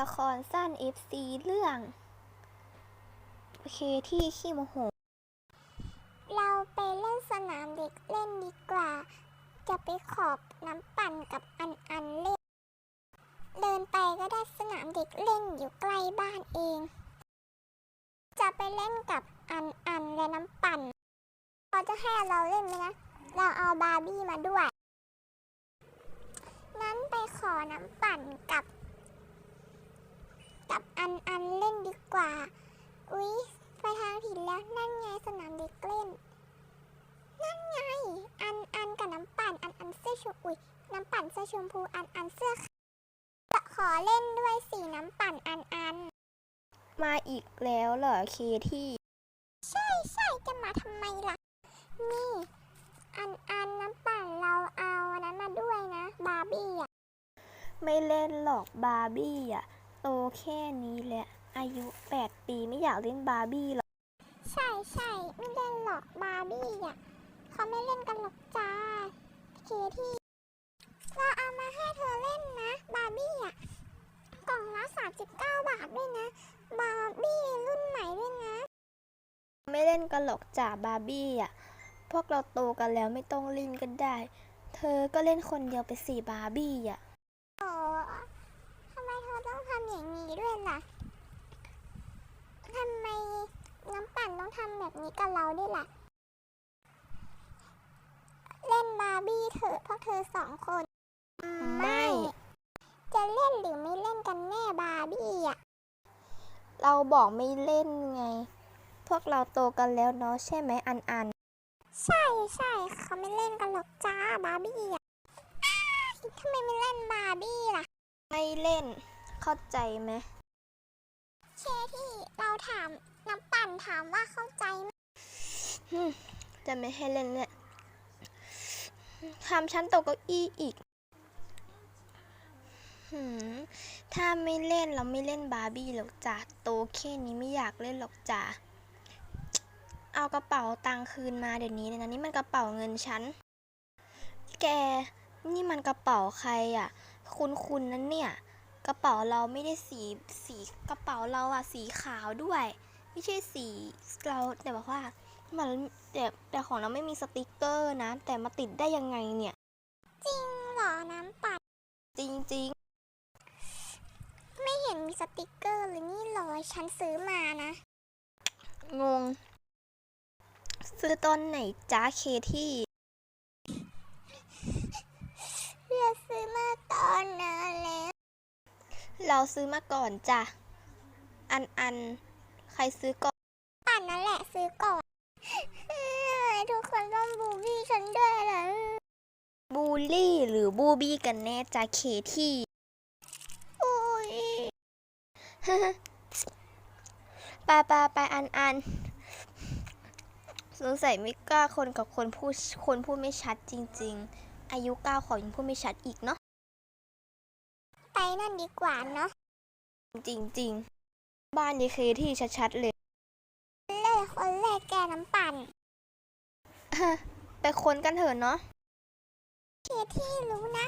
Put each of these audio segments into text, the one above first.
ละครสั้น FC เรื่องโอเคที่ขี้โมโห เราไปเล่นสนามเด็กเล่นดีกว่า จะไปขอบน้ำปั่นกับอันอันเล่น เดินไปก็ได้สนามเด็กเล่นอยู่ใกล้บ้านเอง จะไปเล่นกับอันอันและน้ำปั่นเขาจะให้เราเล่นไหมนะ เราเอาบาร์บี้มาด้วย นั้นไปขอน้ำปั่นกับ กับอันอันเล่นดีกว่า อุ๊ย ไปทางผิดแล้ว นั่นไงสนามเด็กเล่น นั่นไง อันอันกับน้ำปั่น อันอันเสื้อชมอุ้ยน้ำปั่นเสื้อชมพู อันอันเสื้อขาวจะขอเล่นด้วยสีน้ำปั่นอันอัน มาอีกแล้วเหรอเคที่ ใช่ใช่จะมาทำไมล่ะ นี่ อันอันน้ำปั่นเราเอาอันนั้นมาด้วยนะ บาร์บี้อะ ไม่เล่นหรอกบาร์บี้อะ โตแค่นี้แหละ อายุ 8 ปีไม่อยากเล่นบาร์บี้หรอกใช่ใช่ไม่เล่นหรอกบาร์บี้อะเขาไม่เล่นกันหรอกจ้าเคที่เราเอามาให้เธอเล่นนะ บาร์บี้อะกล่องละ39 บาทด้วยนะ บาร์บี้รุ่นใหม่ด้วยนะ ไม่เล่นกันหรอกจ่าบาร์บี้อะพวกเราโตกันแล้วไม่ต้องเล่นกันได้ เธอก็เล่นคนเดียวไปสี่บาร์บี้อะโอ้ทำไมเธอต้องทำอย่างนี้ด้วยล่ะทำไม น้ำปั่นต้องทำแบบนี้กับเราด้วยล่ะ เล่นบาร์บี้เถอะพวกเธอสองคน ไม่ จะเล่นหรือไม่เล่นกันแน่บาร์บี้อะ เราบอกไม่เล่นไง พวกเราโตกันแล้วเนาะใช่ไหมอันอัน ใช่ใช่เขาไม่เล่นกันหรอกจ้าบาร์บี้อะอ้ายทำไมไม่เล่นบาร์บี้ล่ะ ไม่เล่น เข้าใจไหม เคที่เราถามน้ำปั่นถามว่าเข้าใจไหมจะไม่ให้เล่นเนี่ยทำชั้นตกเก้าอี้อีก ถ้าไม่เล่นเราไม่เล่นบาร์บี้หรอกจ้ะโตแค่นี้ไม่อยากเล่นหรอกจ้ะเอากระเป๋าตังค์คืนมาเดี๋ยวนี้เลยนะนี่มันกระเป๋าเงินฉัน แก นี่มันกระเป๋าใครอะ คุณคุณนั้นเนี่ย กระเป๋าเราไม่ได้สีสีกระเป๋าเราอะสีขาวด้วย ไม่ใช่สีเราแต่บอกว่ามันแต่แต่ของเราไม่มีสติกเกอร์นะ แต่มาติดได้ยังไงเนี่ย จริงเหรอน้ำปั่นจริงไม่เห็นมีสติกเกอร์เลยนี่รอยฉันซื้อมานะๆงง ซื้อตอนไหนจ้าเคที่เลือกซื้อมาตอนนานแล้ว เราซื้อมาก่อนจ้ะ อันอันใครซื้อก่อนปั่นนั่นแหละซื้อก่อนเอ้ยทุกคนต้องบูบี้ฉันด้วยเหรอบูลลี่หรือบูบี้กันแน่จ้าเคที่อุ้ยไปไปไปอันอันสงสัยไม่กล้าคนกับคนพูดคนพูดไม่ชัดจริง ๆ อายุเก้าขอยังพูดไม่ชัดอีกเนาะไป นั่นดีกว่าเนาะจริงๆบ้านยายเคที่ชัดๆเลยเลยคนแรกแกน้ำปั่นไปค้นกันเถอะเนาะเคที่รู้นะ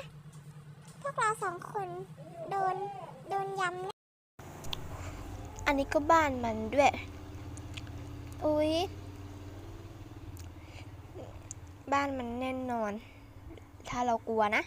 พวกเราสองคนโดนโดนย้ำนะอันนี้ก็บ้านมันด้วยอุ๊ยบ้านมันแน่นอน ถ้าเรากลัวนะ